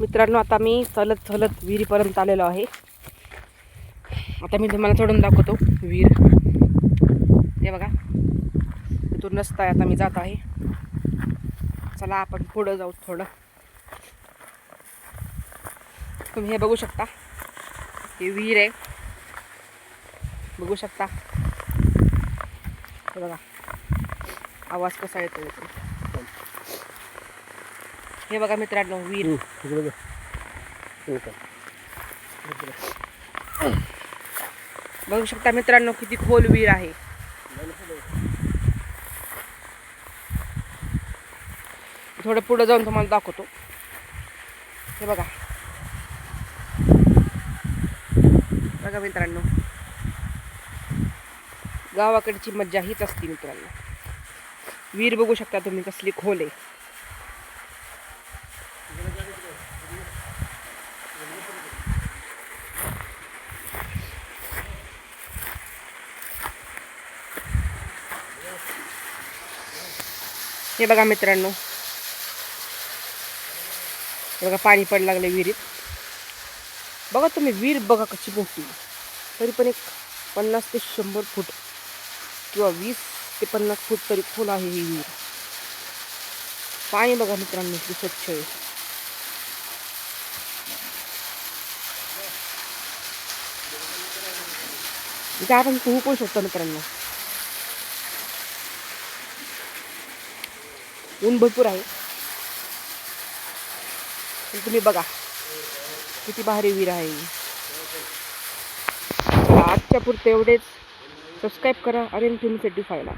मित्रांनो आता मी चलत चलत विहिरीपर्यंत आलेलो आहे. आता मी तुम्हाला चढून दाखवतो विहीर. ते बघा. तिथून रस्ता आहे आता मी जात आहे. चला आपण पुढं जाऊ थोडं. तुम्ही हे बघू शकता. हे विहीर आहे. बघू शकता. हे बघा. आवाज कसा येतो हे बघा मित्रांनो विहीर? बघू. शकता मित्रांनो किती खोल विहीर आहे. थोडं पुढं जाऊन तुम्हाला दाखवतो. हे बघा. बघा मित्रांनो. गावाकडची मज्जा हीच असते मित्रांनो. विहीर बघू शकता तुम्ही कसली खोल आहे. हे बघा मित्रांनो. हे बघा पाणी पड लागलं विहिरीत. बघा तुम्ही विहीर बघा कशी मोठी तरी पण एक पन्नास ते शंभर फूट किंवा वीस ते पन्नास फूट तरी खोल आहे ही विहीर. पाणी बघा मित्रांनो ती स्वच्छ आहे. इथे आपण पोहू पण शकतो मित्रांनो. ऊन भरपूर आहे. तुम्ही बघा किती भारी विहीर आहे आजच्या पुरते एवढेच. सबस्क्राईब करा अरेन फिल्म सेटिफायला